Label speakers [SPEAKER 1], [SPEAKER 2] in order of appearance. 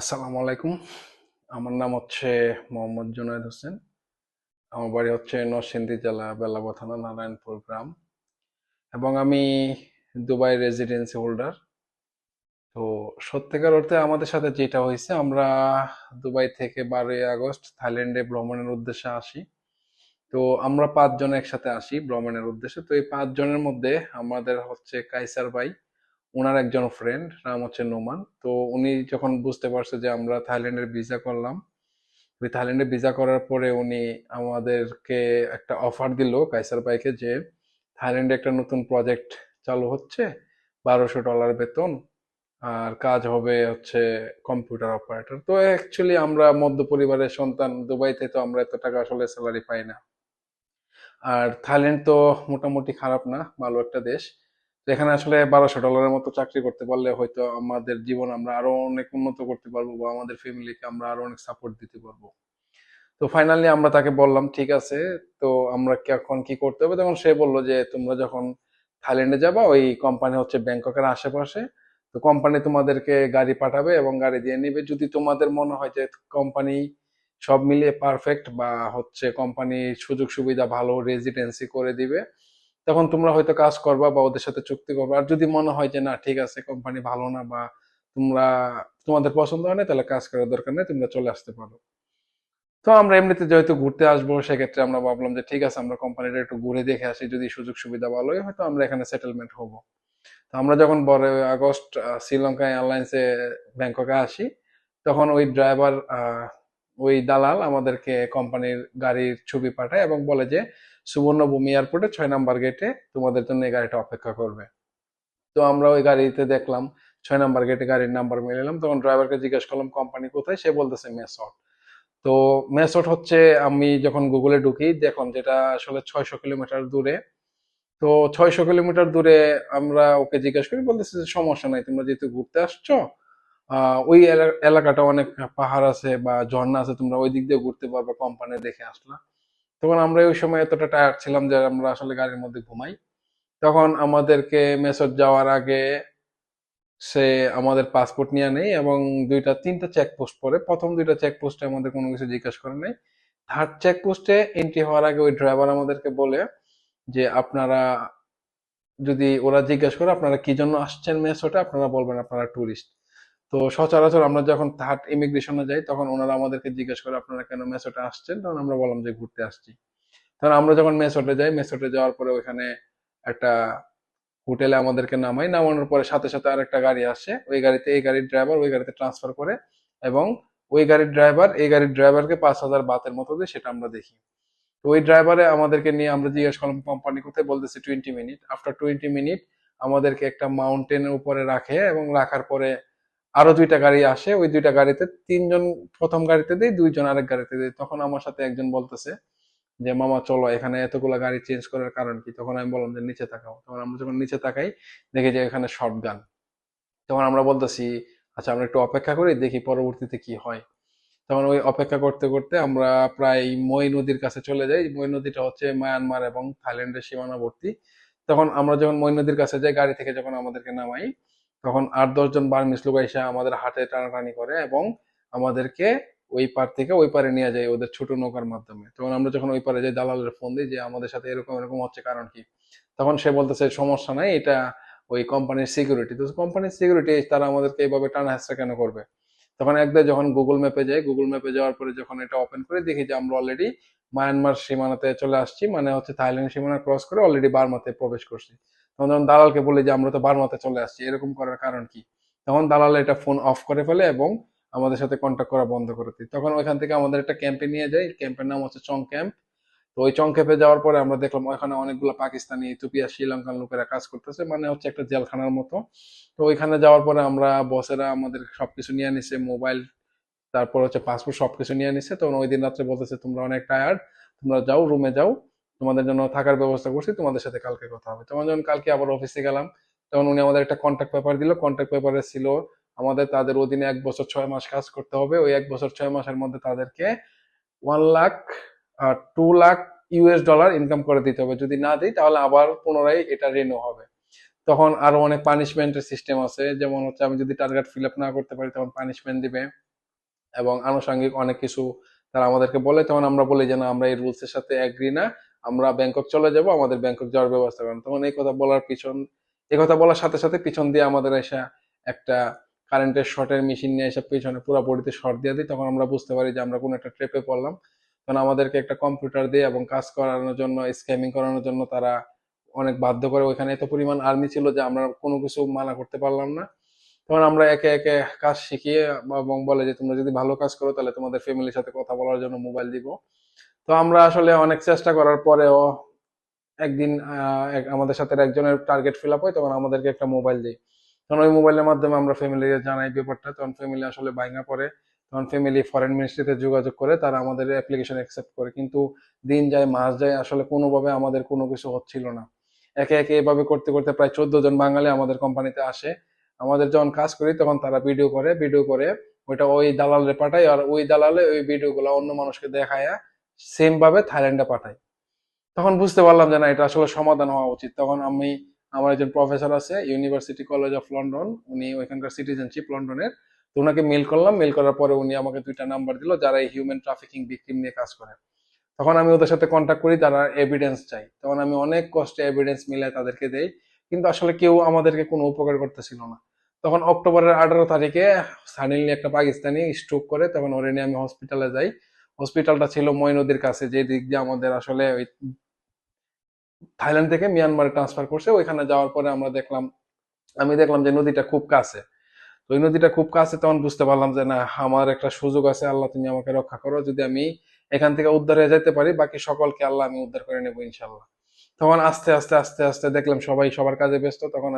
[SPEAKER 1] আসসালামু আলাইকুম। আমার নাম হচ্ছে মোহাম্মদ জুনায়দ হোসেন। আমার বাড়ি হচ্ছে নরসিংদী জেলা বেলাব থানা, নারায়ণপুর গ্রাম। এবং আমি দুবাই রেজিডেন্সি হোল্ডার তো সত্যিকার অর্থে আমাদের সাথে যেটা হয়েছে, আমরা দুবাই থেকে বারোই আগস্ট থাইল্যান্ডে ভ্রমণের উদ্দেশ্যে আসি। তো আমরা পাঁচজন একসাথে আসি ভ্রমণের উদ্দেশ্যে। তো এই পাঁচজনের মধ্যে আমাদের হচ্ছে কাইসার ভাই ওনার একজন ফ্রেন্ড নাম হচ্ছে নোমান। তো উনি যখন বুঝতে পারছে যে আমরা থাইল্যান্ডের ভিসা করলাম ওই থাইল্যান্ডে ভিসা করার পরে উনি আমাদেরকে একটা অফার দিল কাইসার ভাইকে যে থাইল্যান্ডে একটা নতুন প্রজেক্ট চালু হচ্ছে, বারোশো ডলার বেতন, আর কাজ হবে হচ্ছে কম্পিউটার অপারেটর তো অ্যাকচুয়ালি আমরা মধ্য পরিবারের সন্তান, দুবাইতে তো আমরা এত টাকা আসলে স্যালারি পাই না। আর থাইল্যান্ড তো মোটামুটি খারাপ না, ভালো একটা দেশ। তো এখানে আসলে বারোশো ডলারের মতো চাকরি করতে পারলে হয়তো আমাদের জীবন আমরা আরও অনেক উন্নত করতে পারব বা আমাদের ফ্যামিলিকে আমরা আরও অনেক সাপোর্ট দিতে পারব। তো ফাইনালি আমরা তাকে বললাম, ঠিক আছে, তো আমরা এখন কি করতে হবে? তখন সে বলল যে, তোমরা যখন থাইল্যান্ডে যাবা, ওই কোম্পানি হচ্ছে ব্যাংককের আশেপাশে, তো কোম্পানি তোমাদেরকে গাড়ি পাঠাবে এবং গাড়ি দিয়ে নিবে। যদি তোমাদের মনে হয় যে কোম্পানি সব মিলিয়ে পারফেক্ট বা হচ্ছে কোম্পানি সুযোগ সুবিধা ভালো রেজিডেন্সি করে দিবে তখন তোমরা হয়তো কাজ করবা বা ওদের সাথে চুক্তি করবা। আর যদি মনে হয় যে, না, ঠিক আছে কোম্পানি ভালো না বা তোমরা, তোমাদের পছন্দ হয় না তাহলে কাজ করার দরকার নেই, তোমরা চলে আসতে পারো। তো আমরা এমনিতে যেহেতু ঘুরতে আসব, সেক্ষেত্রে আমরা ভাবলাম যে, ঠিক আছে, আমরা কোম্পানিটা একটু ঘুরে দেখে আসি। যদি সুযোগ সুবিধা ভালো হয়, হয়তো আমরা এখানে সেটেলমেন্ট হব। তো আমরা যখন বড় আগস্ট শ্রীলঙ্কা এয়ারলাইন্সে ব্যাংককে আসি, তখন ওই ড্রাইভার ওই দালাল আমাদেরকে কোম্পানির গাড়ির ছবি পাঠায় এবং বলে যে সুবর্ণভূমি এয়ারপোর্টে ছয় নাম্বার গেটে তোমাদের জন্য এই গাড়িটা অপেক্ষা করবে। তো আমরা ওই গাড়িতে দেখলাম, ছয় নাম্বার গেটে গাড়ির নাম্বার মিলালাম, তখন ড্রাইভারকে জিজ্ঞেস করলাম, কোম্পানি কোথায়? সে বলতেছে, মেসট। তো মেসট হচ্ছে, আমি যখন গুগলে ঢুকি, দেখলাম যেটা আসলে ছয়শো কিলোমিটার দূরে। তো ছয়শো কিলোমিটার দূরে আমরা ওকে জিজ্ঞেস করি, বলতেছে যে, সমস্যা নাই, তোমরা যেহেতু ঘুরতে আসছো ওই এলা- এলাকাটা অনেক পাহাড় আছে বা ঝর্ণা আছে, তোমরা ওই দিক দিয়ে ঘুরতে পারবে, কোম্পানি দেখে আসলা। তখন আমরা ওই সময় এতটা টায়ার্ড ছিলাম যে আমরা আসলে গাড়ির মধ্যে ঘুমাই। তখন আমাদেরকে মেসর যাওয়ার আগে সে আমাদের পাসপোর্ট নিয়ে নেই এবং দুইটা, তিনটা চেকপোস্ট পরে, প্রথম দুইটা চেকপোস্টে আমাদের কোনো কিছু জিজ্ঞাসা করে নাই। থার্ড চেকপোস্টে এন্ট্রি হওয়ার আগে ওই ড্রাইভার আমাদেরকে বলে যে, আপনারা যদি ওরা জিজ্ঞাসা করে আপনারা কি জন্য আসছেন মেসোটা আপনারা বলবেন আপনারা ট্যুরিস্ট তো সচরাচর আমরা যখন থার্ড ইমিগ্রেশনে যাই, তখন ওনারা আমাদেরকে জিজ্ঞেস করে, আপনারা কেন মেসোটা আসছেন? তখন আমরা বললাম যে, ঘুরতে আসছি। তখন আমরা যখন মেসোটে যাই মেসোটে যাওয়ার পরে ওখানে একটা হোটেলে আমাদেরকে নামাই। নামানোর পরে সাথে সাথে আরেকটা গাড়ি আসে। ওই গাড়িতে এই গাড়ির ড্রাইভার ওই গাড়িতে ট্রান্সফার করে এবং ওই গাড়ির ড্রাইভার এই গাড়ির ড্রাইভারকে পাঁচ হাজার বাতের মতো দিয়ে সেটা আমরা দেখি। তো ওই ড্রাইভারে আমাদেরকে নিয়ে আমরা জিজ্ঞেস করলাম, কোম্পানি কোথায়? বলতেছি twenty minute after twenty minute আমাদেরকে একটা মাউন্টেনের উপরে রাখে এবং রাখার পরে আরও দুইটা গাড়ি আসে, ওই দুইটা গাড়িতে তিনজন প্রথম গাড়িতে দেয় দুইজন আরেক গাড়িতে দেয় তখন আমার সাথে একজন বলতেছে যে, মামা, চলো, এখানে এতগুলা গাড়ি চেঞ্জ করার কারণ কি? তখন আমি বললাম যে, নিচে তাকাও। তখন আমরা যখন নিচে তাকাই, দেখি যে, এখানে শর্ট গান তখন আমরা বলতেছি আচ্ছা আমরা একটু অপেক্ষা করি, দেখি পরবর্তীতে কি হয়? তখন ওই অপেক্ষা করতে করতে আমরা প্রায় মই নদীর কাছে চলে যাই। মই নদীটা হচ্ছে মায়ানমার এবং থাইল্যান্ডের সীমানাবর্তী। তখন আমরা যখন মই নদীর কাছে যাই, গাড়ি থেকে যখন আমাদেরকে নামাই তখন আট দশজন বার্মিস লোক এসে আমাদের হাতে টানাটানি করে এবং আমাদেরকে ওই পার থেকে ওই পারে নিয়ে যায় ওদের ছোট নৌকার মাধ্যমে। তখন আমরা যখন ওই পারে যাই, দালালের ফোন দিই যে, আমাদের সাথে এরকম এরকম হচ্ছে কারণ কি? তখন সে বলতেছে, সমস্যা নাই, এটা ওই কোম্পানির সিকিউরিটি তো কোম্পানির সিকিউরিটি তারা আমাদেরকে এইভাবে টানা হেঁচড়া কেন করবে? তখন একদম যখন গুগল ম্যাপে যাই গুগল ম্যাপে যাওয়ার পরে যখন এটা ওপেন করে, দেখি যে আমরা অলরেডি মায়ানমার সীমানাতে চলে আসছি মানে হচ্ছে থাইল্যান্ড সীমানা ক্রস করে অলরেডি বার্মাতে প্রবেশ করছি। তখন যখন দালালকে বলি যে আমরা তো বার্মাতে চলে আসছি, এরকম করার কারণ কি? তখন দালাল এটা ফোন অফ করে ফেলে এবং আমাদের সাথে কন্ট্যাক্ট করা বন্ধ করে দিই তখন ওইখান থেকে আমাদের একটা ক্যাম্পে নিয়ে যাই ক্যাম্পের নাম হচ্ছে চং ক্যাম্প তো ওই চং ক্যাম্পে যাওয়ার পরে আমরা দেখলাম ওখানে অনেকগুলো পাকিস্তানি, ইথিওপিয়া শ্রীলঙ্কান লোকেরা কাজ করতেছে মানে হচ্ছে একটা জেলখানার মতো। তো ওইখানে যাওয়ার পরে আমরা বসেরা আমাদের সবকিছু নিয়ে নিছে মোবাইল তারপর হচ্ছে পাসপোর্ট সবকিছু নিয়ে নিছে। তখন ওই দিন রাত্রে বলতেছে, তোমরা অনেক টায়ার্ড তোমরা যাও রুমে যাও। তোমাদের জন্য থাকার ব্যবস্থা করছি, তোমাদের সাথে কালকে কথা হবে। তখন যখন কালকে আবার অফিসে গেলাম, তখন উনি আমাদের একটা কন্ট্যাক্ট পেপার দিল। কন্ট্যাক্ট পেপারে ছিল আমাদের তাদের অধীনে এক বছর ছয় মাস কাজ করতে হবে। ওই এক বছর ছয় মাসের মধ্যে তাদেরকে one lakh two lakh US dollar income করে দিতে হবে। যদি না দিই, তাহলে আবার পুনরায় এটা রিনিউ হবে। তখন আরও অনেক পানিশমেন্টের সিস্টেম আছে। যেমন হচ্ছে আমি যদি টার্গেট ফিল আপ না করতে পারি, তখন পানিশমেন্ট দিবে। এবং আনুষঙ্গিক অনেক কিছু তারা আমাদেরকে বলে, তখন আমরা বলি যে, না, আমরা এই রুলস এর সাথে এগ্রি না। আমরা ব্যাংকক চলে যাব, আমাদের ব্যাংকক যাওয়ার ব্যবস্থা করেন। তখন এই কথা বলার পিছন, এই কথা বলার সাথে সাথে পিছন দিয়ে আমাদের এসে একটা কারেন্টের শর্টের মেশিন নিয়ে এসে পিছনে পুরো বডিতে শর্ট দিয়ে দিই। তখন আমরা বুঝতে পারি যে, আমরা কোনো একটা ট্রেপে পড়লাম। তখন আমাদেরকে একটা কম্পিউটার দিয়ে এবং কাজ করানোর জন্য স্ক্যামিং করানোর জন্য তারা অনেক বাধ্য করে। ওইখানে এত পরিমাণ আর্মি ছিল যে, আমরা কোনো কিছু মানা করতে পারলাম না। তখন আমরা একে একে কাজ শিখিয়ে এবং বলে যে, তোমরা যদি ভালো কাজ করো, তাহলে তোমাদের ফ্যামিলির সাথে কথা বলার জন্য মোবাইল দিব। তো আমরা আসলে অনেক চেষ্টা করার পরেও একদিন আমাদের সাথে একজনের টার্গেট ফিল আপ হয়, তখন আমাদেরকে একটা মোবাইল দিই তখন ওই মোবাইলের মাধ্যমে আমরা ফ্যামিলি জানাই ব্যাপারটা। তখন ফ্যামিলি আসলে ভাঙা পড়ে। তখন ফ্যামিলি ফরেন মিনিস্ট্রিতে যোগাযোগ করে, তারা আমাদের অ্যাপ্লিকেশন অ্যাকসেপ্ট করে। কিন্তু দিন যায়, মাস যায়, আসলে কোনোভাবে আমাদের কোনো কিছু হচ্ছিল না। একে একে এভাবে করতে করতে প্রায় চোদ্দ জন বাঙালি আমাদের কোম্পানিতে আসে। আমাদের যখন কাজ করি, তখন তারা ভিডিও করে ভিডিও করে ওইটা ওই দালালে পাঠায় আর ওই দালালে ওই ভিডিওগুলো অন্য মানুষকে দেখায় সেম ভাবে থাইল্যান্ডে পাঠায়। তখন বুঝতে পারলাম যে না, এটা আসলে সমাধান হওয়া উচিত। তখন আমি, আমার একজন প্রফেসর আছে ইউনিভার্সিটি কলেজ অফ লন্ডন উনি ওইখানকার সিটিজেনশিপ লন্ডনের তো ওনাকে মেল করলাম মেল করার পরে উনি আমাকে দুইটা নাম্বার দিল, যারা এই হিউম্যান ট্রাফিকিং ভিকটিম নিয়ে কাজ করে। তখন আমি ওদের সাথে কন্ট্যাক্ট করি তারা এভিডেন্স চাই। তখন আমি অনেক কষ্টে এভিডেন্স মিলে তাদেরকে দেই। কিন্তু আসলে কেউ আমাদেরকে কোনো উপকার করতেছিল না। তখন অক্টোবরের আঠারো তারিখে সাডেনলি একটা পাকিস্তানি স্ট্রোক করে, তখন ওরে নিয়ে আমি হসপিটালে যাই। হসপিটালটা ছিল মই নদীর কাছে, যে দিক দিয়ে আমাদের আসলে ওই থাইল্যান্ড থেকে মিয়ানমারে ট্রান্সফার করছে, ওইখানে যাওয়ার পরে আমরা দেখলাম, আমি দেখলাম যে নদীটা খুব কাছে। তো ওই নদীটা খুব কাছে, তখন বুঝতে পারলাম যে না, আমার একটা সুযোগ আছে, আল্লাহ তুমি আমাকে রক্ষা করো, যদি আমি এখান থেকে উদ্ধার হয়ে যেতে পারি, বাকি সকলকে আল্লাহ আমি উদ্ধার করে নেব ইনশাল্লাহ তখন আস্তে আস্তে আস্তে আস্তে দেখলাম সবাই সবার কাজে ব্যস্ত, তখন